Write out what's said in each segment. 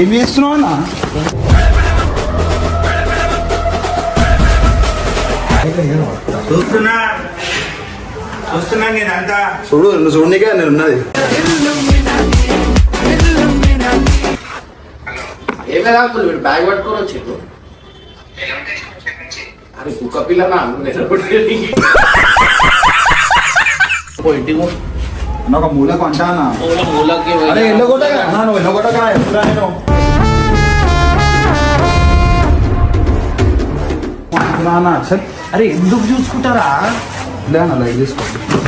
ఏం చేస్తున్నావు అన్న? చూస్తున్నా. చూస్తున్నా నేనంతా. చూడు నువ్వు చూడనికే నేను ఉన్నది. ఏమే కాకుండా వీడు బ్యాగ్ పట్టుకొని వచ్చిండు. అరే కుక్క పిల్ల నా నిలబడి పోయి ఇంటికి పో. అన్న ఒక మూలకు అంటా అన్న మూల మూలకి. అరే అన్న నువ్వు ఎల్లగొట్టక ఎప్పుడా నేను అనుకున్నా అన్న సరే అరే ఎందుకు చూసుకుంటారా లే అన్న లైక్ తీసుకో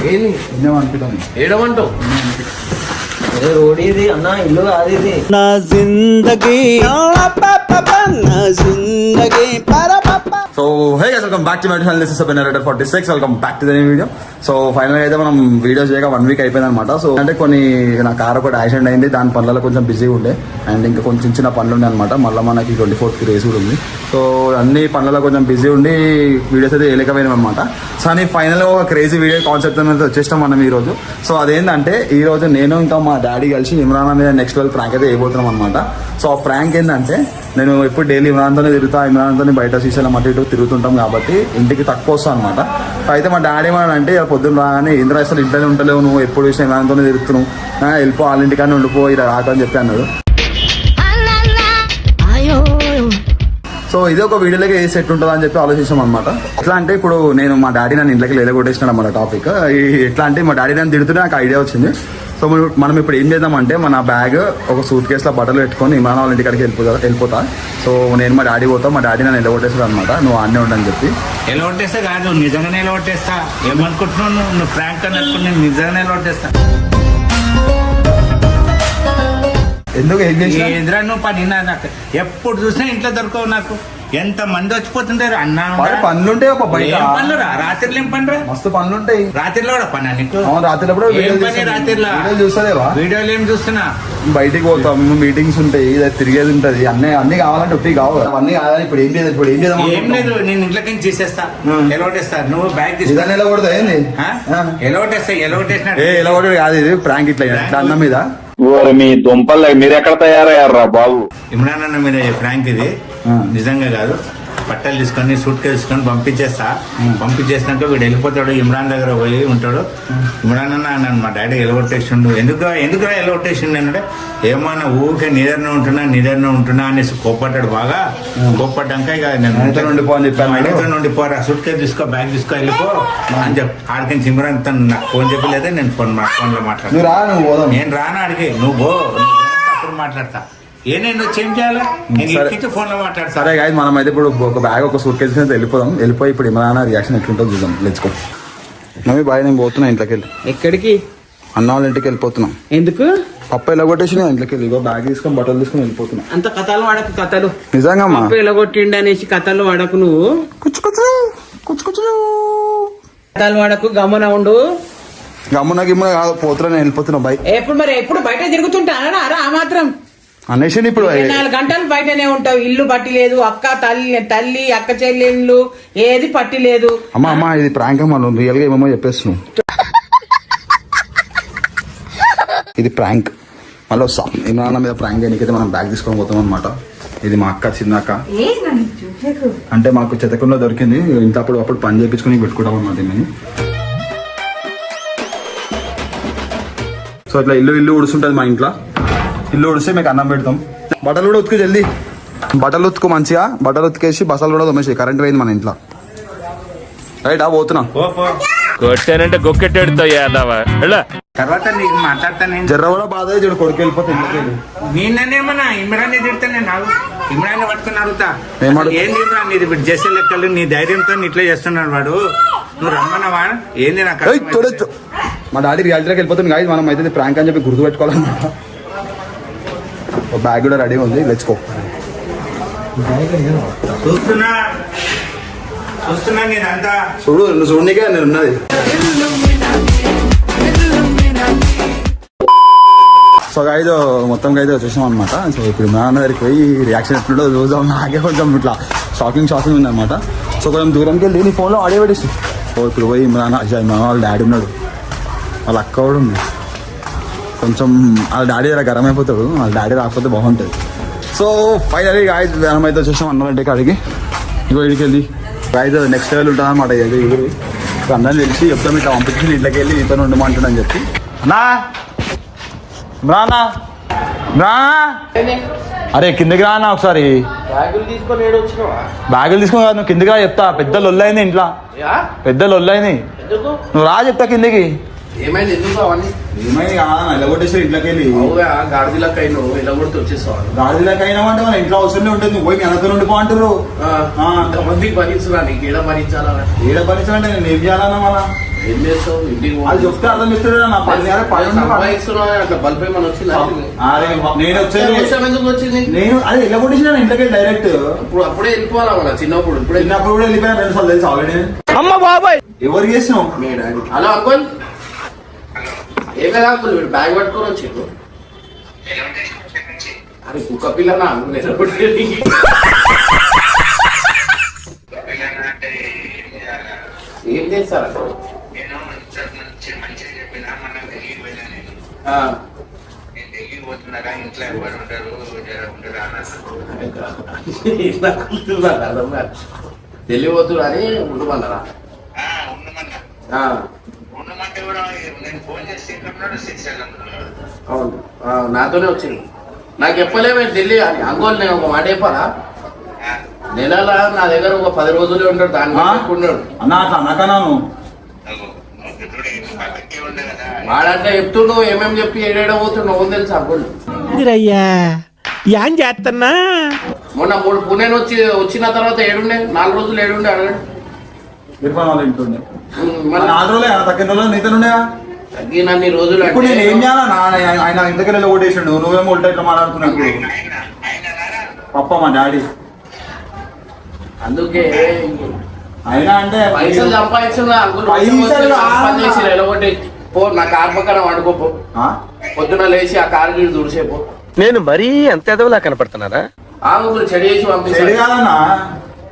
ఏంది ఏడమంటావు అరే రోడ్ ఇది అన్న ఇల్లు కాదు ఇది నా జిందగీ నా జిందగీ so hey guys welcome back to my channel this is బెనరేటర్ forty six welcome back to the video so final అయితే మనం వీడియోస్ చేయగా వన్ వీక్ అయిపోయింది అనమాట సో అంటే కొన్ని నా కార్ ఒకటి యాక్సిడెంట్ అయింది. దాని పనులలో కొంచెం బిజీగా ఉండే. అండ్ ఇంకా కొంచెం చిన్న పనులు ఉండే అనమాట మళ్ళీ మనకి ట్వంటీ ఫోర్త్ రేస్ కూడా ఉంది. సో అన్ని పనులలో కొంచెం బిజీ ఉండి వీడియోస్ అయితే వేయలేకపోయినాం అనమాట సో అని ఫైనల్గా ఒక క్రేజీ వీడియో కాన్సెప్ట్ అనేది వచ్చేస్తాం మనం ఈ రోజు సో అదేంటంటే ఈ రోజు నేను ఇంకా మా డాడీ కలిసి ఇమ్రాన్ మీద నెక్స్ట్ లెవెల్ ప్రాంక్ అయితే వేయబోతున్నాం అనమాట సో ఆ ప్రాంక్ ఏంటంటే నేను ఎప్పుడు డైలీ ఇమ్రాన్తోనే తిరుగుతా ఇమ్రాన్తోనే బయట సీసాల మట్టి ఇటు తిరుగుతుంటాం కాబట్టి ఇంటికి తక్కువ వస్తాను అనమాట అయితే మా డాడీ ఏమన్నాడంటే ఇక పొద్దున్న రాగానే ఇంద్ర అసలు ఇంట్లోనే ఉంటలేవు నువ్వు? ఎప్పుడు చూసినా ఇమ్రాన్తోనే తిరుగుతున్నావు. వెళ్ళిపో వాళ్ళ ఇంటికానే ఉండిపో ఇలా రాకని చెప్పి అన్నాడు. సో ఇది ఒక వీడియోలోకి ఏ సెట్ ఉంటుందా అని చెప్పి ఆలోచించాం అనమాట ఎట్లా అంటే ఇప్పుడు నేను మా డాడీ నన్ను ఇంట్లోకి లేలగొట్టేసినాడు అన్నమాట టాపిక్ ఎట్లా అంటే మా డాడీ నన్ను తిడుతూనే నాకు ఐడియా వచ్చింది. సో మనం- ఇప్పుడు ఏం చేద్దామంటే మన బ్యాగ్ ఒక సూట్ కేసులో బట్టలు పెట్టుకొని ఇమాన్ వాళ్ళ ఇంటికాడికి వెళ్ళిపోతా వెళ్ళిపోతా. సో నేను మా డాడీ పోతా మా డాడీ నన్ను వెళ్ళగొట్టేసాడు అనమాట నువ్వు ఆడనే ఉండని చెప్పి. ఎలా కొట్టేస్తా కాదు నిజంగానే ఎలా కొట్టేస్తా ఏమనుకుంటున్నావు నువ్వు? ఫ్రాంక్ అని నేను నిజంగానే ఎలా కొట్టేస్తా ఎందుకు ఏం చేసినా? ఎదురా నువ్వు పని? నాకు ఎప్పుడు చూసినా ఇంట్లో దొరకవు నాకు. ఎంత మంది వచ్చిపోతుంటారు? అన్నా బయట. ఏం పనులు రా? రాత్రిలో ఏం పని మస్తు పనులుంటాయి. రాత్రిలో కూడా పనా నీకు? అవును రాత్రి ఎప్పుడో ఏం వీడియోలు పని చూస్తాను. రాత్రిలో? వీడియోలు చూస్తలేవా? వీడియోలు ఏం చూస్తున్నా? బయటికి పోతాం మీటింగ్స్ ఉంటాయి ఇది తిరిగేది ఉంటది. అన్ని అన్ని కావాలంటే ఒప్పి కావు. అవన్నీ కావాలి ఇప్పుడు ఏం చేద్దాం ఇప్పుడు ఏం చేద్దాం ఏం లేదు నేను ఇంట్లోకి తీసేస్తా. ఆ. ఎలా కొట్టేస్తా? నువ్వు బ్యాగ్ ఇదాన్ని ఎలా కొడతా ఏంది? ఆ? ఆ. ఎలా కొట్టడు కాదు ఇది ప్రాంక్ ఇట్లా అన్నం మీద. ఓరి మీ దుంపలు మీరు ఎక్కడ తయారయ్యారా బాబు? ఇమ్రాన్ అన్న మీద ఫ్రాంక్ ఇది. నిజంగా కాదు. బట్టలు తీసుకొని సూట్ కేసు తీసుకొని పంపించేస్తా. పంపించేసినాక వీడు వెళ్ళిపోతాడు ఇమ్రాన్ దగ్గర పోయి ఉంటాడు. ఇమ్రాన్ అన్న నన్ను మా డాడీ ఎలగొట్టేసిండు ఎందుకు ఎందుకురా ఎలగొట్టేసిండు అంటే ఏమన్నా ఊరికే నిదర్న ఉంటున్నా నిదర్న ఉంటున్నా అనేసి కోప్పడ్డాడు బాగా. కోప్పడ్డాక ఇక నేను. ఆయనతో ఉండిపోరా సూట్ కేసు తీసుకో బ్యాగ్ తీసుకో వెళ్ళిపో. అని చెప్పి ఆడికి ఇమ్రాన్ తను నాకు ఫోన్ చెప్పలేదే నేను ఫోన్ ఫోన్లో మాట్లాడు నువ్వు రా నువ్వు పోదాం. నేను రాను అడిగి నువ్వు అప్పుడు మాట్లాడతా. చేయాలా? నేను సరే. ఎక్కించి ఫోన్లో మాట్లాడతా. సరే గాయస్ మనం అయితే ఇప్పుడు ఒక బ్యాగ్ ఒక సూట్ కేసు వెళ్ళిపోదాం. వెళ్ళిపోయి ఇప్పుడు ఇమ్రాన్ రియాక్షన్ ఎట్లుంటుందో చూద్దాం. లెచ్చుకో మమ్మీ బాయ్ నేను పోతున్నా ఇంట్లోకి వెళ్ళి. ఎక్కడికి? అన్న వాళ్ళ ఇంటికి వెళ్ళిపోతున్నాం. ఎందుకు? పప్ప ఎలా కొట్టేసి ఇంట్లోకి వెళ్ళి. ఇగో బ్యాగ్ తీసుకొని బట్టలు తీసుకొని వెళ్ళిపోతున్నా. అంత కథలు వాడకు కథలు. నిజంగా పప్పు ఎలగొట్టిండు అనేసి కథలు వాడకు నువ్వు? కుచ్చు కుచ్చు కుచ్చు కుచ్చు. కథలు వాడకు గమన ఉండు. గమ్మున గిమ్మున కాదు పోతున్నా నేను వెళ్ళిపోతున్నా బాయ్ ఎప్పుడు మరి ఎప్పుడు బయట తిరుగుతుంటానా రా ఆ మాత్రం. అనేసి ఇప్పుడు నాలుగు గంటలు బయటనే ఉంటావు. ఇల్లు పట్టి లేదు అక్క తల్లి తల్లి అక్క చెల్లెళ్ళు ఏది పట్టి లేదు. అమ్మ అమ్మ ఇది ప్రాంక్ అమ్మా నువ్వు రియల్గా ఏమో చెప్పేస్తున్నావు. ఇది ప్రాంక్. మళ్ళీ వస్తాం. ఇమ్రాన్ మీద ప్రాంక్ చేయడానికి మనం బ్యాగ్ తీసుకొని పోతాం అనమాట ఇది మా అక్క చిన్న అక్క. అంటే మాకు చెతకుండా దొరికింది. ఇంట్లో అప్పుడు అప్పుడు పని చేయించుకొని పెట్టుకుంటాం అనమాట దీన్ని. సో ఇట్లా ఇల్లు ఇల్లు ఉడుస్తుంటది మా ఇంట్లో. ఇల్లు ఉడిస్తే మీకు అన్నం పెడతాం. బట్టలు కూడా ఉతుకు జల్దీ. బట్టలు ఉతుకు మంచిగా బట్టలు ఉతికేసి బసలు కూడా తోమేసి కరెంట్ పోయింది మన ఇంట్లో. రైట్ ఆ పోతున్నా. పో పో. కొట్టానంటే గొక్కెట్టాడుతో యాదవ ఎలా తర్వాత నీకు మాట్లాడతాను నేను. జర్ర కూడా బాధ చూడు కొడుకు వెళ్ళిపోతే ఇంట్లోకి వెళ్ళి. నేనేమన్నా ఇమ్రాన్ తిడతాను నాకు ఇమ్రాన్ పట్టుకుని అడుగుతా. ఏం అడుగు- ఏంది ఇమ్రాన్ ఇది ఇప్పుడు చేసే లెక్కలు నీ ధైర్యంతో ఇట్లా చేస్తున్నాడు వాడు. నువ్వు రమ్మన్నావా? ఏంది నాకు మా డాడీ రియాలిటీలోకి వెళ్ళిపోతుంది కాదు మనం అయితే ప్రాంక్ అని చెప్పి గుర్తు పెట్టుకోవాలన్నమాట. ఒక బ్యాగ్ కూడా రెడీ ఉంది. లెచ్చుకో నేనంతా. చూడు నువ్వు చూడనికే నేను ఉన్నది. సో ఐదు మొత్తం అయితే వచ్చేసాం అనమాట సో ఇప్పుడు మా దగ్గరికి పోయి రియాక్షన్ ఎట్లుండో చూద్దాం. నాకే కొంచెం ఇట్లా షాకింగ్ షాకింగ్ ఉంది అనమాట సో కొంచెం దూరంకి వెళ్ళి నీ ఫోన్లో ఆడియో పెట్టేసి. సో ఇప్పుడు పోయి మా నాన్న మా వాళ్ళ డాడీ ఉన్నాడు. వాళ్ళ అక్క కూడా ఉంది. కొంచెం వాళ్ళ డాడీ ఇలా గరం అయిపోతాడు వాళ్ళ డాడీ రాకపోతే బాగుంటుంది. సో ఫైనలీ గాయ మనం అయితే వచ్చేసాం అన్నమంటే కాడికి ఇంకో ఇడికి వెళ్ళి. గాయ నెక్స్ట్ లెవెల్ ఉంటుంది అనమాట ఇది ఇది సో అందరిని తెలిసి చెప్తాం ఇట్లా పంపించి ఇంట్లోకి వెళ్ళి ఇతను ఉండమంటాడని చెప్పి. అన్నా! రానా అరే కిందకి రా అన్న ఒకసారి. బ్యాగులు తీసుకొని కాదు నువ్వు కిందకి రా చెప్తా. పెద్ద లొల్లైంది ఇంట్లో? పెద్ద లొల్లైంది నువ్వు రా చెప్తా కిందకి. ఏమైంది? ఎందుకు అవన్నీ ఏమైంది కాదా నిలబొట్టేసి ఇంట్లోకి వెళ్ళి అవుగా గాడిదలకు అయిన ఇలా కొడితే వచ్చేసావు? గాడిలోకి అయినా అంటే మన ఇంట్లో అవసరం ఉంటుంది నువ్వు పోయి మీ అన్నతో ఉండిపో అంటారు ఆ. ఇంతమందికి భరించురా నీకు? ఏడ భరించాలా? ఏడ అంటే నేను ఏం చేయాలన్నా మళ్ళా? ఏం చేస్తావు? ఇంటికి. అది చెప్తే అర్థం చేస్తాడు నా పని అరే పని అట్లా బల్బ్ ఏమైనా వచ్చిందా? అరే నేను వచ్చేది విషయం ఎందుకు వచ్చింది? నేను అదే ఇలా కొట్టేసిన ఇంట్లోకి వెళ్ళి డైరెక్ట్ ఇప్పుడు అప్పుడే వెళ్ళిపోవాలా మన చిన్నప్పుడు ఇప్పుడే చిన్నప్పుడు కూడా వెళ్ళిపోయినా రెండు సార్లు తెలుసు ఆల్రెడీ? అమ్మ బాబాయ్! ఎవరు చేసినావు? మీ డాడీ హలో అంకుల్. ఏమే అంకుల్ మీరు బ్యాగ్ పట్టుకొని వచ్చారు అరే కుక్క పిల్లనా? నిలబడి ఏం చేస్తారు? అసలు ఇంట్లో ఎవరు అవును. నాతోనే వచ్చింది. నాకు చెప్పలేమే ఢిల్లీ అని. అంకోల్ నేను ఒక మాట చెప్పాలా? నెలల నా దగ్గర ఒక పది రోజులే ఉంటాడు దాని ఆ? గురించి ఉన్నాడు అన్న వాడంటే చెప్తుండు ఏమేమి చెప్పి ఏడేడ పోతుండు ఓన్ తెలుసు మీరయ్యా ఏం చేస్తున్నా మొన్న మూడు పుణె వచ్చి వచ్చిన తర్వాత ఏడుండే నాలుగు రోజులు ఏడుండే అడగండి. ఇర్ఫాన్ వాళ్ళ మళ్ళీ నాలుగు రోజులే తక్కిన రోజులు తగ్గినన్ని రోజులు ఇప్పుడు నేను ఏం చేయాలా? నా ఆయన- ఇంతకెళ్ళి ఓటేసిండు. నువ్వేమో ఉల్టా ఇట్లా మాట్లాడుతున్నావు పప్ప మా డాడీ. అందుకే అయినా అంటే పైసలు సంపాదించిన అంకుల్ పైసలు సంపాదించి నిలబొట్టి పో నా కార్ పక్కన వండుకోపో? పొద్దున లేచి ఆ కార్ గీడు దుడిసేపో నేను మరీ అంత ఎదవలా కనపడుతున్నారా చెడి చేసి కాదన్నా.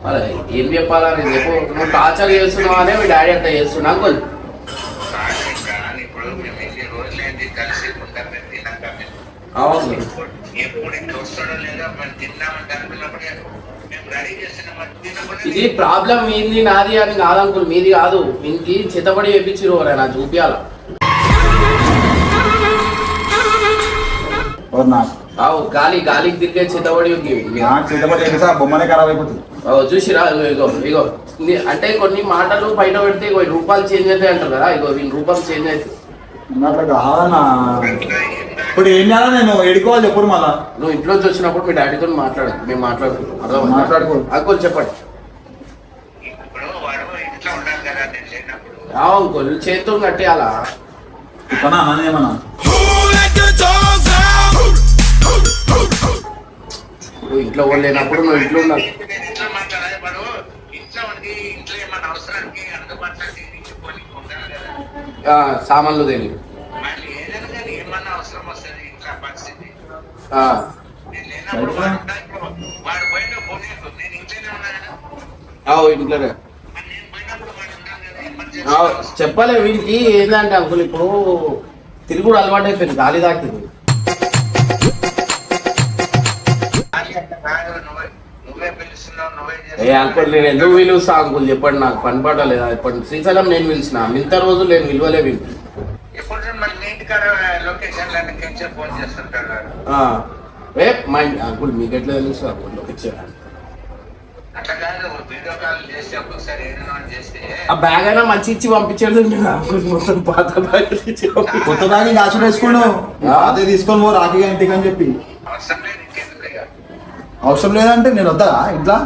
మరి ఏం చెప్పాలా నేను? చెప్పు నువ్వు టార్చర్ చేస్తున్నావు అనే మీ డాడీ అంతా చేస్తున్నా అంకుల్. కానీ ఇప్పుడు మేము ఎన్ని రోజులైంది కలిసి ఉంటాం మేము తిన్నాక మేము అవును. ఎప్పుడు ఇంట్లో వస్తాడో లేదో మనం తిన్నామని అనుకున్నప్పుడే మేము రెడీ చేస్తున్నాం అది తిన్నప్పుడే ఇది ప్రాబ్లం మీది నాది అని కాదు అంకుల్. మీది కాదు. ఇంకి చిత్తపడి వేపించిరు ఎవరైనా చూపియాల ఎవరు నాకు ఆవు గాలి గాలికి తిరిగే చిత్తపడి ఉంది. నాకు చేతపడి చేపిస్తే ఆ బొమ్మనే ఖరాబ్ అయిపోతుంది. ఆవు, చూసిరా ఇగో ఇగో అంటే కొన్ని మాటలు బయట పెడితే ఇగో రూపాయలు చేంజ్ అవుతాయి అంటారు కదా ఇగో వీని రూపాయలు చేంజ్ అవుతాయి ఇప్పుడు ఏం చేయాలా నేను? ఎడుకోవాలి చెప్పుడు మళ్ళా? నువ్వు ఇంట్లోంచి వచ్చినప్పుడు మీ డాడీతో మాట్లాడదు మేము మాట్లాడుకుంటాం? మాట్లాడుకో. అంకుల్ చెప్పండి. ఇప్పుడు వాడు ఇంట్లో ఉండాలి కదా నేను లేనప్పుడు ఆవు అంకుల్ చేతితో కట్టేయాలా? ఇప్పనా అన్నానేమన్నా ఇప్పుడు ఇంట్లో వాళ్ళు లేనప్పుడు నువ్వు ఇంట్లో ఉండాలి. ఇంట్లోనే ఎమర్జెన్సీ ఆవు, చెప్పలే వీనికి ఏంటంటే అంకుల్ ఇప్పుడు తిరుగుడు అలవాటు అయిపోయింది గాలి తాకింది. ఏ అంకుల్ నేను ఎందుకు పిలుస్తా అంకుల్? చెప్పండి నాకు పని పాట లేదా ఇప్పుడు శ్రీశైలం నేను పిలిచిన. మిగతా రోజులు నేను విలువలే పిలిపి మళ్ళీ మీ అంకుల్ మీకు ఎట్లా తెలుసు? అంకుల్ లొకేషన్ ఆ బ్యాగ్ అయినా మంచి ఇచ్చి అంకుల్ మొత్తం పాత బ్యాగ్ కొత్త బ్యాగ్ దాచుడు అదే తీసుకొని పో రాఖీ ఇంటికి అని చెప్పి. అవసరం లేదు. అవసరం లేదంటే నేను వద్దా? ఇంట్లో?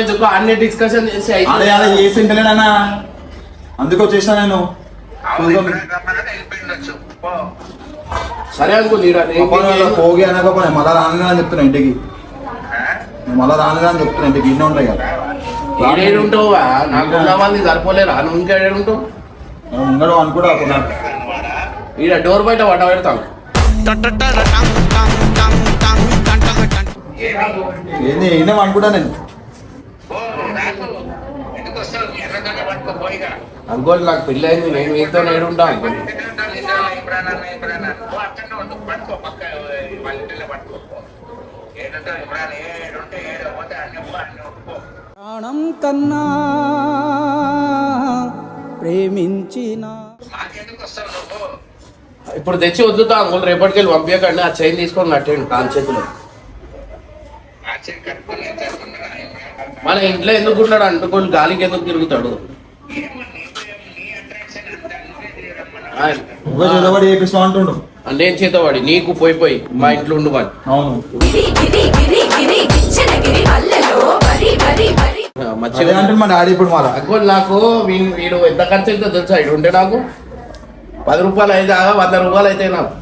ఎందుకు అన్ని డిస్కషన్ చేసి అదే చేసి అందుకు వచ్చేసా నేను. సరే అలా పోగి అనకపోయి మళ్ళా రానుగా అని చెప్తున్నా ఇంటికి. మళ్ళా రానుగా అని చెప్తున్నా ఇంటికి ఇన్నే ఉంటాయి కదా. ఈడేడు ఉంటావు నాకు ఉన్న మంది సరిపోలేరా? నువ్వు ఇంకా ఉంటావు? ఉండడు అనుకుంటా? ఈడ డోర్ బయట వట పెడతాను? ఏంది అనుకుంటా నేను వస్తావు? అంకోల్ నాకు పెళ్ళి అయింది నేను మీతో నేడుంటా అంకోల్ ప్రాణం కన్నా ప్రేమించిన ఇప్పుడు తెచ్చి వద్దుతా అంకుల్ రేపటికి వెళ్ళి పంపించకండి ఆ చైన్ తీసుకొని కట్టండి కాలు చేతిలో. మన ఇంట్లో ఎందుకు ఉన్నాడు అంటుకొని గాలికి ఎందుకు తిరుగుతాడు? ఏం చేతవాడి నీకు పోయి పోయి మా ఇంట్లో ఉండు వాడి మంచిగా అంటే మా డాడీ ఇప్పుడు నాకు వీడు ఎంత ఖర్చు అవుతుందో తెలుసా? ఇటు ఉంటే నాకు పది రూపాయలు అయితే వంద రూపాయలు అయితే నాకు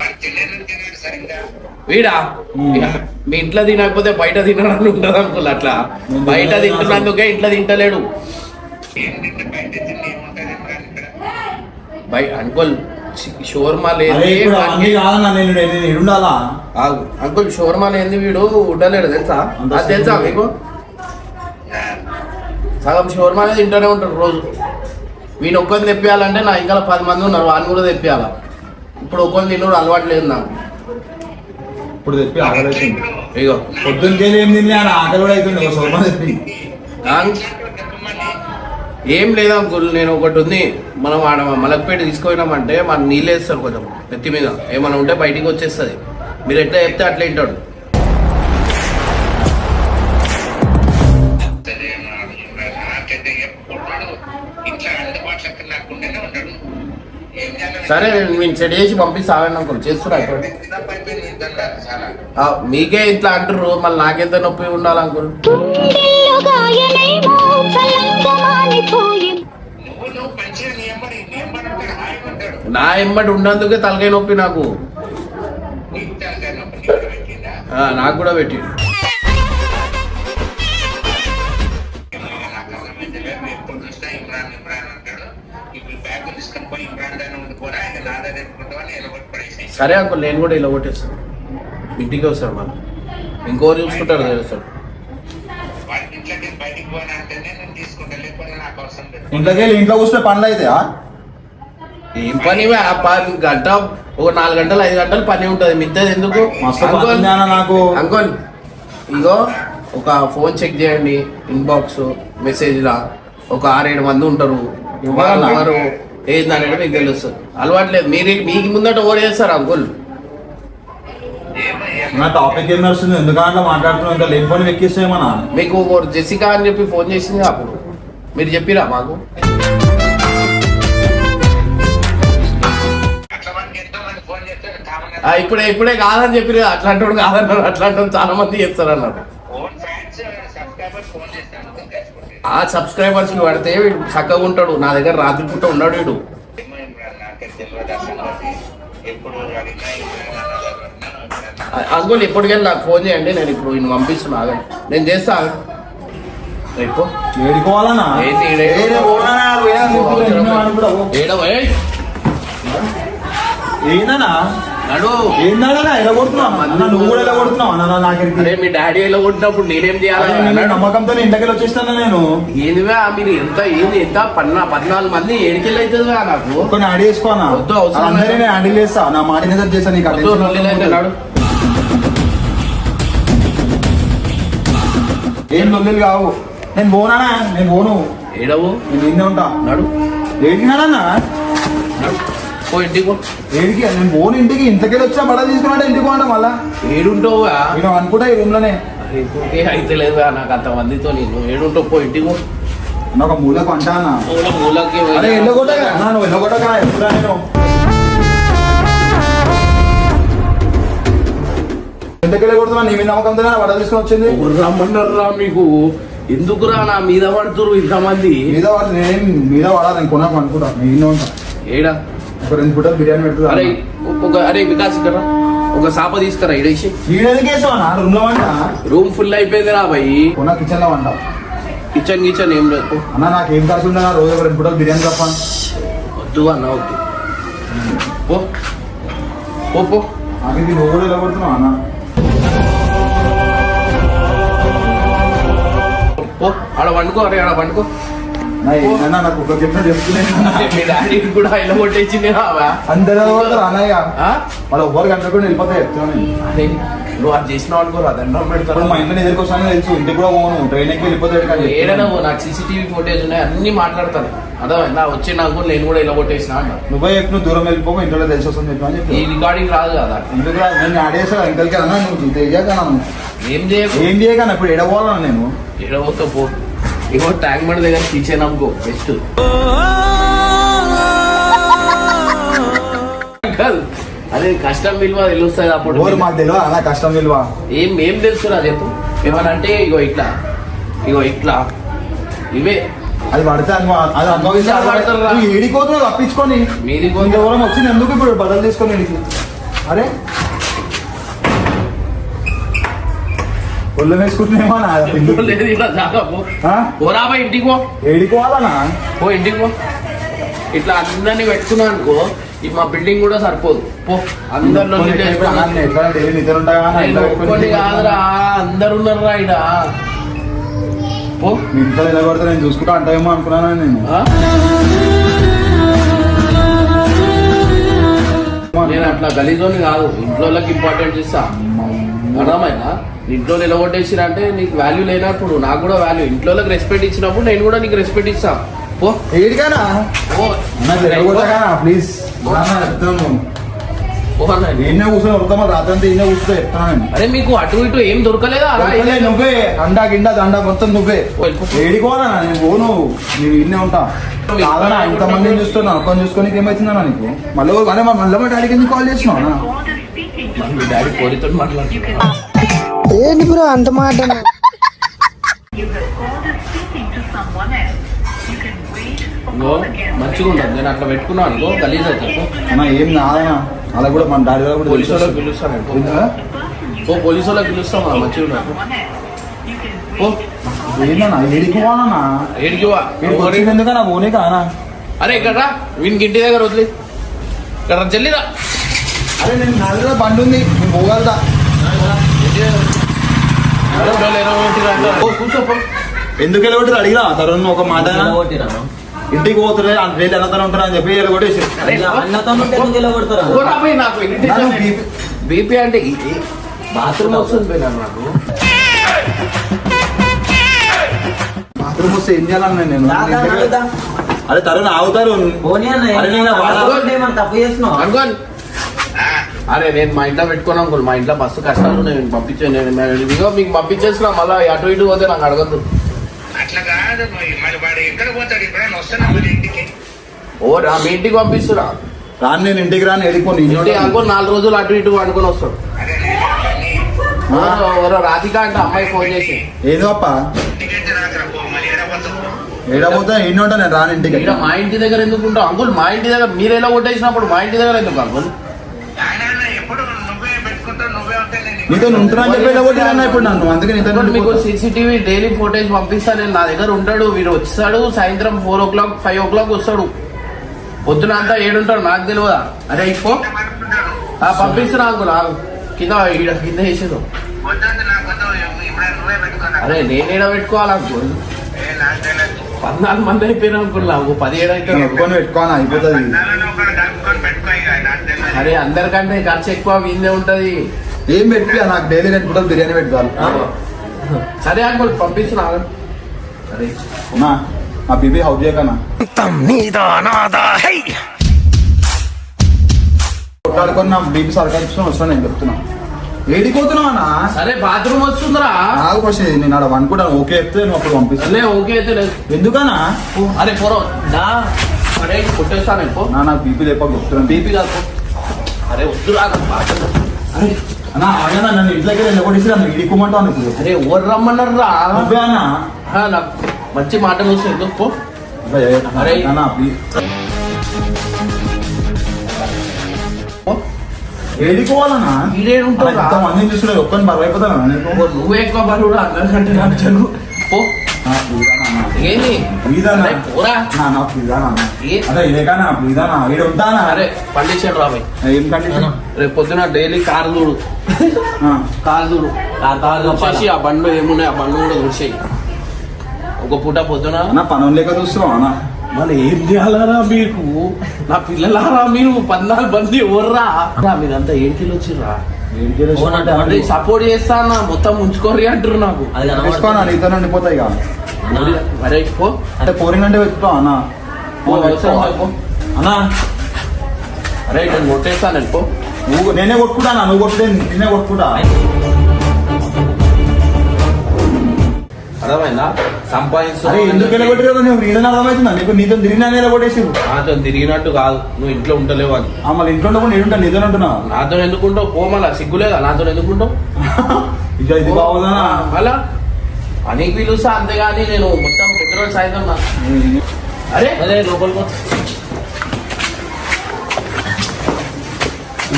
వీడా? మీ ఇంట్లో తినకపోతే బయట తినడానికి ఉండదు అంకుల్ అట్లా. బయట తింటున్నందుకే ఇంట్లో తింటలేడు. బై అంకుల్ షోర్మా లేదు. అంకుల్ షోర్మా లేని వీడు ఉండలేడు తెలుసా? అది తెలుసా మీకు? సగం షోర్మా అనేది తింటూనే ఉంటారు రోజు. వీడు ఒక్కరిని తెప్పియాలంటే నా ఇంకా పది మంది ఉన్నారు వాడిని కూడా తెప్పియాల? ఇప్పుడు ఒక్కరిని తిన్నాడు అలవాటు లేదు నాకు. ఇప్పుడు తెప్పి ఆకలి ఇగో. పొద్దున్నకెళ్ళి ఏం అని ఆకలి కూడా అవుతుంది ఒక సోమా తెప్పి. కాన్- ఏం లేదు నేను ఒకటి ఉంది. మనం ఆడ మలక్పేట తీసుకుపోయినామంటే మన నీళ్ళు వేస్తారు కొంచెం నెత్తి మీద. ఏమైనా ఉంటే బయటికి వచ్చేస్తుంది. మీరు ఎట్లా చెప్తే అట్లా వింటాడు సరే నేను చెడు చేసి పంపిస్తాను అంకుల్ చేస్తున్నా ఇప్పుడు. మీకే ఇట్లా అంటారు మళ్ళీ నాకెంత నొప్పి ఉండాలి అంకుల్ నా ఎంబడి ఉన్నందుకే తలకాయ నొప్పి నాకు. నాకు కూడా పెట్టి సరే అంకుల్ నేను కూడా ఇలా కొట్టేస్తాను. ఇంటికి వస్తాను మళ్ళీ ఇంకోరు చూసుకుంటారు తెలుస్తాడు ఇంట్లోకి వెళ్ళి ఇంట్లో కూర్చుంటే పనులు అయితే ఏం పని గంట ఒక నాలుగు గంటలు ఐదు గంటలు పని ఉంటుంది. మిద్దది ఎందుకు? నాకు. అంకుల్ ఇగో ఒక ఫోన్ చెక్ చేయండి ఇన్బాక్స్ మెసేజ్ లా ఒక ఆరేడు మంది ఉంటారు. ఎవరు ఏందనేది మీకు తెలుస్తుంది అలవాట్లేదు మీరు మీకు ముందట ఓడి చేస్తారు అంకుల్. నా టాపిక్ ఏం నడుస్తుంది? ఎందుకంటే మాట్లాడుతున్నాం ఇంకా లేనిపోని మీకు జెసికా అని చెప్పి ఫోన్ చేసింది అప్పుడు మీరు చెప్పిరా మాకు. ఇప్పుడే ఇప్పుడే కాదని చెప్పి అట్లాంటి వాడు కాదన్నారు. అట్లాంటి చాలా మంది చేస్తారు అన్నారు ఆ సబ్స్క్రైబర్స్కి పడితే వీడు చక్కగా ఉంటాడు. నా దగ్గర రాత్రి పూట ఉన్నాడు వీడు. అంకుల్ ఇప్పటికెళ్ళి నాకు ఫోన్ చేయండి. నేను ఇప్పుడు ఈయన పంపిస్తున్నా. ఆగండి. నేను చేస్తా. రేపు ఏడుకోవాలన్నా. ఏడవ, ఏయ్, ఏందన్నా? నడు. ఏందన్నా ఎలా కొడుతున్నావు? అన్న నువ్వు కూడా ఎలా కొడుతున్నావు? అన్న నాకెళ్ళి అరే మీ డాడీ ఎలా కొట్టినప్పుడు నేనేం చేయాలి. నమ్మకంతో ఇంటకెళ్ళి వచ్చేస్తాను నేను? ఏందివా మీరు ఎంత ఏంది ఎంత? పన్నా పద్నాలుగు మంది ఏడికెళ్ళి అవుతుందివా నాకు. కొన్ని యాడ్ చేసుకోనా? వద్దు, అవసరం నేను హ్యాండిల్ చేస్తా. నా మాట నిజం చేస్తా నీకు నడు. ఏం లొల్లిలు కావు? నేను పోనానా? నేను పోను. ఏడవు. నేను నిన్నే ఉంటా. నడు. ఏడికినాడన్నా నడు. పో ఇంటికి. ఏడికి? నేను పోను ఇంటికి. ఇంతకెళ్ళి వచ్చిన బడ తీసుకున్నాడు ఇంటికి పోంట మళ్ళా? ఏడుంటావుగా? నేను అనుకుంటా ఈ రూమ్లోనే ఇంకొకే అయితే లేదుగా నాకు అంత మందితో నేను ఏడుంటావు. పో ఇంటికి. నాకు ఒక మూలకు అంటా అన్న. మూలకి అరే ఎల్లగొట్టగా అన్నా. నువ్వు ఎల్లగొట్టగా ఎప్పుడా నేను? ఇంతకెళ్ళి కొడుతున్నా. నీ మీద నమ్మకంతో బడ తీసుకుని వచ్చింది. రమ్మన్నారా మీకు? ఎందుకురా నా మీద పడుతురు ఇంతమంది? మీద నేను మీద నేను కొనకు అనుకుంటా. నేను ఉంటా. ఏడా? ఒక రెండు పూటలు బిర్యానీ పెట్టుదా అరే ఒక అరే వికాస్ ఇక్కడ ఒక సాప తీసుకురా ఇడేసి. రూమ్లో వంట రూమ్ ఫుల్ అయిపోయింది రా భయ్ కొన్న కిచెన్లో వంట కిచెన్ కిచెన్ ఏం లేదు. అన్న నాకు ఏం ఉండగా రోజు ఒక రెండు పూటలు బిర్యానీ తప్ప. వద్దు అన్న వద్దు. పో. పో పో. ఇది నువ్వు కూడా ఎలా కొడుతున్నావు అన్న? పో. ఆడ వండుకో అరే ఆడ వండుకో. నాకు ఒక చెప్పిన చెప్తున్నాను కూడా ఇలా కొట్టేసింది రావా? అందరూ అన్నయ్య ఆ? వాళ్ళ ఒవ్వరు వెళ్ళిపోతాయి చెప్తున్నాను నేను. అరే నువ్వు అది చేసినావు అనుకోరా దండం పెడతారు. మా ఇంట్లో ఎదురుకు వస్తానని తెలుసు ఇంటికి కూడా పోను ట్రైనింగ్కి వెళ్ళిపోతాడు కానీ ఏడైనా నాకు సీసీటీవీ ఫోటేజ్ ఉన్నాయి అన్ని మాట్లాడతాను. అర్థమైందా? వచ్చి నాకు నేను కూడా ఇలా కొట్టేసిన నువ్వే చెప్పు నువ్వు దూరం వెళ్ళిపోక ఇంట్లో తెలిసి వస్తుంది చెప్పు ఈ రికార్డింగ్ రాదు కదా. ఎందుకు రా? నేను ఆడేసా అన్నా నువ్వు తెలియక ఏం చేయకు? ఏం చేయకన్నా ఇప్పుడు ఎడపోవాలన్నా నేను? ఎడవతో పో. ఇగో ట్యాంక్ బండ్ దగ్గర కిచెన్ అనుకో బెస్ట్ అదే కష్టం విలువ తెలుస్తుంది అప్పుడు ఓరు మాకు. తెలియదు అలా కష్టం విలువ. ఏం ఏం తెలుసురా చెప్పు. ఏమనంటే ఇగో ఇట్లా ఇగో ఇట్లా. ఇవే. అది పడితే అది ఏడికోతున్నావు తప్పించుకొని. మీది ఇంకెవరం వచ్చింది ఎందుకు ఇప్పుడు బదులు తీసుకొని? అరే ఒళ్ళు వేసుకుంటున్నామా నా లేదు బా ఇంటికి పో. ఏడికోవాలనా పో ఇంటికి పో. ఇట్లా అందరినీ పెట్టుకున్నా అనుకో ఈ మా బిల్డింగ్ కూడా సరిపోదు. పో. అందరిలో ఇంట్లో ఒక్కటి కాదురా అందరు ఉన్నారా ఈడ. పో. ఇంట్లో నిలబడితే నేను చూసుకుంటా అంటాయేమో అనుకున్నాను నేను? నేను అట్లా గలీజోని కాదు ఇంట్లోకి ఇంపార్టెంట్ ఇస్తా. అర్థమైనా ఇంట్లో నిలబొట్టేసిరా అంటే నీకు వాల్యూ లేనప్పుడు నాకు కూడా వాల్యూ ఇంట్లోకి రెస్పెక్ట్ ఇచ్చినప్పుడు నేను కూడా నీకు రెస్పెక్ట్ ఇస్తా. పో. ఏడిగానా ప్లీజ్ ఈయనే కూర్చొని వస్తామా రాత్రి అంతా ఈయనే కూర్చో చెప్తాను అరే మీకు అటు ఇటు ఏం దొరకలేదా? అలా దొరకలే నువ్వే. అండా గిండా దండా మొత్తం నువ్వే. ఏడికోవాలన్నా నేను పోను. నేను ఇన్నే ఉంటా. కాదనా ఇంతమందిని చూస్తున్నా. ఒక్కని చూసుకొని ఏమవుతుందన్నా నీకు? మళ్ళీ మళ్ళీ మళ్ళీ మా డాడీకి ఎందుకు కాల్ చేసినావు? మీ డాడీ కోరితో మాట్లాడుతున్నా ఏంటి బ్రో అంత మాట? ఇంకో మంచిగా ఉండదు నేను అట్లా పెట్టుకున్నాను అనుకో గలీజ్ అవుతుంది. పో. అన్న ఏం నాదనా అలా కూడా మన డాడీ కూడా పోలీసు వాళ్ళకి. పిలుస్తాను? పో పోలీసు వాళ్ళకి పిలుస్తాం మనం మంచిగా ఏందన్నా ఏడికి వా. వచ్చింది ఎందుకన్నా పోనీ కానా అరే ఇక్కడ రా. వీనికి ఇంటి దగ్గర వదిలి. ఇక్కడ రా, జల్లిరా అరే నేను నా దగ్గర బండి ఉంది. నేను పోగలుగుతా. ఇంటి దగ్గర. ఎవరో లేరో ఒకటి రా, రా. పో, కూర్చో పో. ఎందుకు వెళ్ళగొట్టారు అడిగినా తరుణ్ ఒక మాట ఇంటికి అంత వేలు అన్నతనం ఉంటారు అని చెప్పి వెళ్ళగొట్టేసి అరే, పో రా పోయి నాకు irritation. బీపీ అంటే బాత్రూమ్ వస్తుంది నాకు. బాత్రూమ్ వస్తే ఏం చేయాలన్నా నేను? అరే తరుణ్ ఆగుతారు. అరే నేను మా ఇంట్లో పెట్టుకున్నాను అనుకో మా ఇంట్లో మస్తు కష్టాలు నేను పంపించాను నేను మీకు పంపించేస్తున్నా మళ్ళీ అటు ఇటు పోతే నాకు అడగద్దు. కాదు మరి వాడు ఎక్కడ పోతాడు వస్తున్నాడు ఇంటికి ఓ రా మీ ఇంటికి పంపిస్తున్నా. రాను నేను ఇంటికి రాను వెళ్ళిపోను ఇంటి అనుకో నాలుగు రోజులు అటు ఇటు అనుకుని వస్తాడు. ఆ, ఎవరో రాధిక అంటే అమ్మాయి ఫోన్ చేసి. ఏదో అప్ప. ఇంటికి రాకరా పో మళ్ళీ ఎడపోతావు ఏడపోతా ఎన్ని ఉంటా నేను రాను ఇంటికి. ఇక్కడ మా ఇంటి దగ్గర ఎందుకు ఉంటావు? అంకుల్ మా ఇంటి దగ్గర మీరు ఎలా కొట్టేసినప్పుడు మా ఇంటి దగ్గర ఎందుకు అంకుల్? ఆయన నీతో ఉంటున్నా చెప్పి ఇప్పుడు నన్ను. అందుకే నీతో అంకుల్, మీకు. సీసీటీవీ డైలీ ఫోటేజ్ పంపిస్తా నేను నా దగ్గర ఉంటాడు. వీడు వచ్చాడు సాయంత్రం four o'clock five o'clock వస్తాడు. పొద్దున అంతా ఏడుంటాడు. నాకు తెలియదా అరే ఇప్పో పంపిస్తున్నా అంకుల్. కింద ఈడ కింద వేసేదు అరే నేను ఏడ పెట్టుకోవాలి అంకుల్? పద్నాలుగు మంది అయిపోయినా నాకు. పదిహేడు అయితే పెట్టుకోను అయిపోతుంది. అరే అందరికంటే ఖర్చు ఎక్కువ వీందే ఉంటది. ఏం పెట్టి నాకు డైలీ రెండు పూటలు బిర్యానీ పెట్టుకోవాలి సరే అంకుల్ పంపిస్తున్నా ఆగండి. అరే నా మా బీబీ హౌస్ చేయకనా కొట్లాడుకొని నా బీబీ సర్కార్ వస్తాను నేను చెప్తున్నా. ఏడిపోతున్నావు అన్న? సరే బాత్రూమ్ వస్తుందిరా. నాకు నేను ఆడ అనుకుంటాను ఓకే చెప్తే నువ్వు అప్పుడు పంపిస్తాను ఓకే అయితే లేదు. ఎందుకనా. అరే పోరో. దా. అరే కొట్టేస్తాను పో. నా నాకు బీపీ చెప్తున్నాను బీపీ కాదు. అరే వద్దురా బాత్రూమ్ అరే. అన్న ఆగనా నన్ను ఇంట్లోకి వెళ్ళి కొట్టేసి నన్ను ఇడికోమంటాను ఇప్పుడు అరే ఎవరు రమ్మన్నారా నువ్వే అన్న. నాకు మంచి మాటలు వస్తాయి ఎందుకు? అరే. అన్న ప్లీజ్. ఏడికోవాలన్నా ఈడేడుంటావురా? ఇంత మందిని చూస్తున్నారు ఒక్కని బరువు అయిపోతాను నువ్వు ఎక్కువ బరువు అందరికంటే నాకు జరుగు. పో. ఏంది? పోరా. ఏ? అదే ఇదేకానా ప్లీజ్ అన్న ఈడ ఉంటానా అరే పండించాడు రాబాయ్ ఏం కండిషన్ రేపు పొద్దున డైలీ కారు చూడు. కారు చూడు. వచ్చేసి ఆ బండ్లు ఏమున్నాయి ఆ బండ్లు కూడా చూసేయి. ఒక పూట పొద్దున అన్న పనులు లేక చూస్తున్నావు అన్న? మరి ఏం చేయాలరా మీకు? నా పిల్లలారా మీరు? పద్నాలుగు మంది ఎవర్రా? రా, మీరంతా ఏం కిలో వచ్చిర్రా? సపోర్ట్ చేస్తా అన్న మొత్తం ఉంచుకోరి అంటారు నాకు. వేసుకోనా నీతో ఉండిపోతాయి ఇక. మరే పో అంటే పోరింగ్ అంటే పెట్టుకో అన్న. అన్న? అరే నేను కొట్టేస్తాను పో. నువ్వు నేనే కొట్టుకుంటా అన్న, నువ్వు కొట్టుడే నేనే కొట్టుకుంటా. అర్థమైందా? అరే ఎందుకు వెళ్ళగొట్టిరో నువ్వు నీదని అర్థమవుతుందా? నీకు నీతో తిరిగినా నిలబడేసిరు నాతో తిరిగినట్టు కాదు. నువ్వు ఇంట్లో ఉండలేవు అని. ఆ మళ్ళీ ఇంట్లో ఉండకుండా నేను ఉంటాను నీతో ఉంటున్నా నాతో ఎందుకుంటావు పో మళ్ళా. సిగ్గులేదా? నాతో ఎందుకుంటావు ఇక ఇది బాగుందా? మళ్ళా. పనికి పిలుస్తా అంతేగాని నేను మొత్తం పెట్రోల్ సాయంత్రం అరే! అదే లోపలికి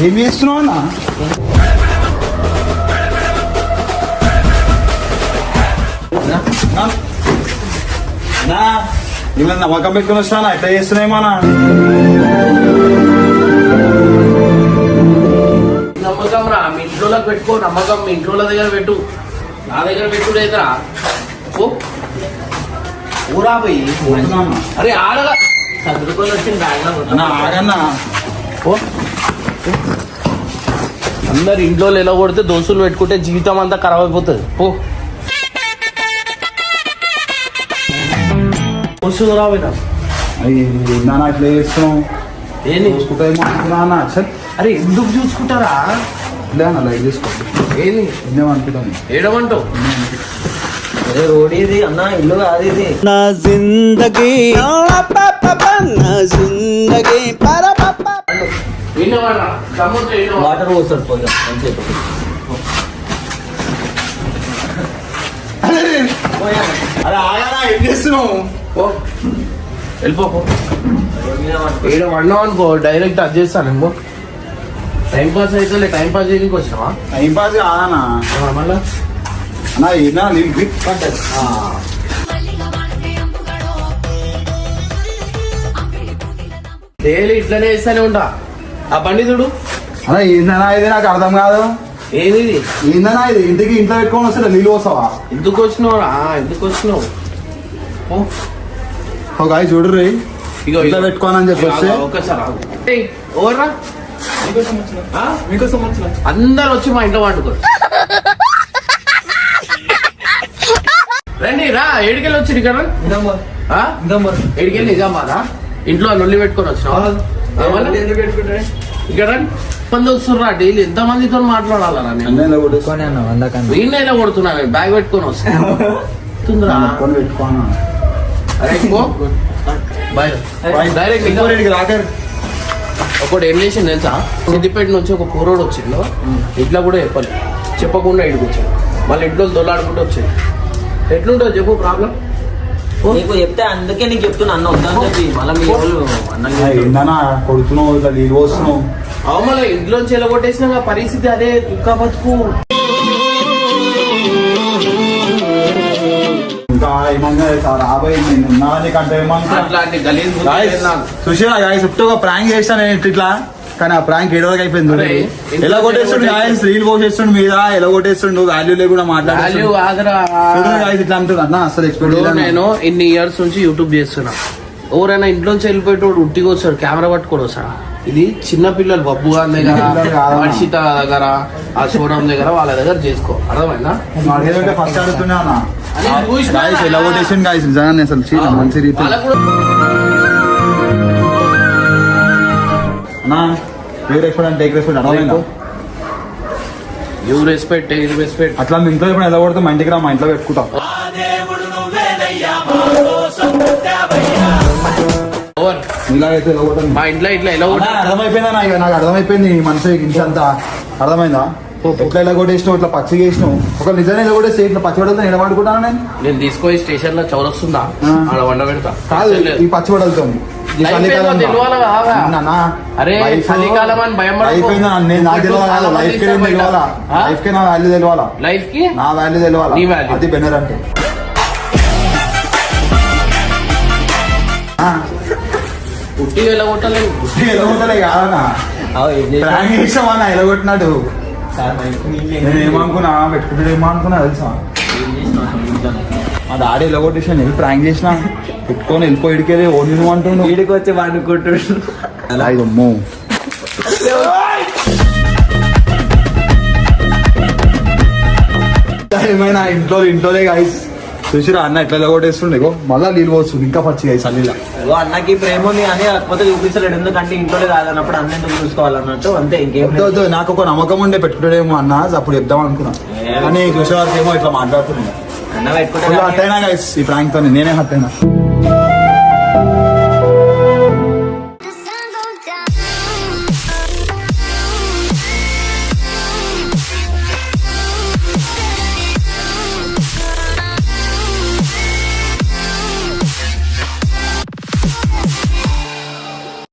ఏం చేస్తున్నావు అన్న? నా ఇలా నమ్మకం పెట్టుకుని వస్తానా ఎట్లా అన్న నమ్మకం రా మీ ఇంట్లో పెట్టుకో నమ్మకం. మీ ఇంట్లో దగ్గర పెట్టు. నా దగ్గర పెట్టు లేదురా. ఓ ఊరా పోయి. అరే ఆడగా చదువుకొని వచ్చింది ఆగన్నా. ఓ అందరు ఇంట్లో ఎలా కొడితే దోస్తులు పెట్టుకుంటే జీవితం అంతా ఖరాబ్ అయిపోతుంది. పో. దోస్తులు రావేనా అయ్యి నాన్న ఇట్లా చేస్తున్నావు? ఏంది? చూసుకుంటాయేమో అనుకున్నా అన్న సరే అరే ఎందుకు చూసుకుంటారా? ఇట్లే అన్న లైక్ చేసుకోండి ఏంది? ఏమనుకుంటాను ఏడమంటావు నా జిందగీ. నా జిందగీ. పరపప్ప విన్నవాడా సముద్రం వాటర్ పోస్తాడు పోయి అరే ఆగనా ఏం చేస్తున్నావు? వెళ్ళిపో పో. ఈడ వండావు అనుకో డైరెక్ట్ అది చేస్తాను అనుకో టైం పాస్ అయితే టైం పాస్ చేయడానికి వచ్చినావా? టైం పాస్ కాదన్నా. ఆ, మళ్ళా? అన్న ఏనా నేను గ్రిప్ డైలీ ఇట్లనే వేస్తానే ఉంటా. ఆ బండి చూడు. అన్న ఏందన్నా ఇది నాకు అర్థం కాదు. ఏది? ఇది? ఏందన్నా ఇది? ఇంటికి ఇంట్లో పెట్టుకొని వస్తే నీళ్ళు వస్తావా ఎందుకు వచ్చినావు రా ఎందుకు వచ్చినావు. ఒక గాయ చూడరు ఇగో ఇంట్లో పెట్టుకోనని చెప్పి వస్తే. ఎవర్రా? ఆ? అందరు వచ్చి మా ఇంట్లో వండుకో రండి రా ఏడికెళ్ళి వచ్చి ఇక్కడ? ఆ? ఏడికెళ్ళి నిజామాదా ఇంట్లో నొల్లి పెట్టుకొని వచ్చినావు? ఇక్కడ రండి. మంది వస్తుర్రా డైలీ ఎంత మందితో మాట్లాడాలరా నేను? అన్నీ కొట్టేసి వీళ్ళైనా కొడుతున్నా? నేను బ్యాగ్ పెట్టుకొని వస్తాను వస్తుందిరా. పెట్టుకోనా? అరే పో. బాయ్ డైరెక్ట్ రాకర్ ఒకటి ఏం చేసింది తెలుసా? సిద్దిపేట నుంచి ఒక కూరోడు వచ్చిండు. ఇట్లా కూడా చెప్పాలి. చెప్పకుండా ఇడికి వచ్చాడు. మళ్ళీ ఇంట్లో దొల్లాడుకుంటూ వచ్చాడు. ఎట్లుంటుంది చెప్పు ప్రాబ్లం. నీకు చెప్తే అందుకే నీకు చెప్తున్నా అన్న వద్దని చెప్పి. మళ్ళీ మీ వాళ్ళు అన్నం కొడుతున్నావు ఇట్లా నీళ్ళు పోస్తున్నావు? అవమల ఇంట్లోంచి ఎలగొట్టేసిన పరిస్థితి అదే కుక్క బతుకు. ఇంకా ఏమన్నా అట్లాంటి గలీజ్. సుశీల చుట్టూ ప్రాంక్ చేస్తాను నేను ఇట్లా. కానీ ఆ ప్రాంక్ ఏడో వరకు అయిపోయింది. ఎలా కొట్టేస్తుండు గాయస్ రీల్ పోసేస్తుండు మీద ఎలా కొట్టేస్తుండు వాల్యూ లేకుండా గాయస్ ఇట్లా అంటున్నా. అన్న అసలు ఎక్స్పెక్ట్ నేను ఇన్ని ఇయర్స్ నుంచి యూట్యూబ్ చేస్తున్నా. ఎవరైనా ఇంట్లోంచి వెళ్ళిపోయేటోడు ఉట్టిగా వస్తాడు కెమెరా పట్టుకొని వస్తాడు? ఇది చిన్న పిల్లలు బబ్బు గారి దగ్గర. వర్షిత దగ్గర ఆ సోడం దగ్గర వాళ్ళ దగ్గర చేసుకో. అర్థమైందా? ఫస్ట్ అడుగుతున్నా గాయస్ నిజంగానే అసలు మంచి రీతి. ఏ రెస్పెక్ట్ అంటే టేక్ రెస్పెక్ట్ అర్థమైందా యూ రెస్పెక్ట్ యూ రెస్పెక్ట్ అట్లా ఇంట్లో ఎప్పుడు ఎలా కొడితే మా ఇంటికి రా మా ఇంట్లో పెట్టుకుంటాం. ఇలాగైతే మా ఇంట్లో ఇట్లా ఎలా? అర్థమైపోయిందా నాకు అర్థమైపోయింది ఇంటి అంతా అర్థమైందా? ఎట్లా ఎలా కొట్టేసినావు? ఇట్లా పచ్చి చేసినావు? ఒక నిజంగా ఎలా కొట్టేసి ఇట్లా పచ్చి పడతా నిలబడుకుంటాను నేను? నేను తీసుకొని స్టేషన్లో చౌరస్తుందా. ఆడ వండ పెడతా. కాదు. ఈ పచ్చి నేను value. అది బెనర్ అంటే. ఆ, పుట్టి ఎలా కొట్టలేదు ఎలా కొట్టలే కాదన్నా. ప్రాంక్ చేసావా నా ఎలా కొట్టినాడు? నేను ఏమనుకున్నా? పెట్టుకుంటాడు ఏమో అనుకున్నా తెలుసా? మా డాడీ ఎలా కొట్టేసాను వెళ్ళి ప్రాంక్ చేసిన. పెట్టుకొని వెళ్ళిపోయి ఇడికెళ్ళి ఓడి అంటుండు. వీడికి వచ్చి వండుకుంటున్నాడు అలా ఇది అమ్మో ఏమైనా ఇంట్లో ఇంట్లోనే గాయస్ చూసిరా అన్న ఎట్లా కొట్టేస్తుండే మళ్ళా నీళ్ళు పోస్తుంది ఇంకా పచ్చి గాయస్ అల్లిలా ఇగో అన్నకి ప్రేమ ఉంది అని కాకపోతే చూపించలేడు ఎందుకంటే ఇంట్లో కాదన్నప్పుడు అన్న ఎందుకు చూసుకోవాలన్నట్టు అంతే ఇంకేం నాకు ఒక నమ్మకం ఉండే పెట్టుకుంటాడేమో అన్న అప్పుడు చెప్దాం అనుకున్నా. కానీ చూసే వరకు ఏమో ఇట్లా మాట్లాడుతున్నాను అన్న హట్ పెట్టుకుంటే అయినా గైస్ ఈ ప్రాంక్తో నేనే హట్ అయినా.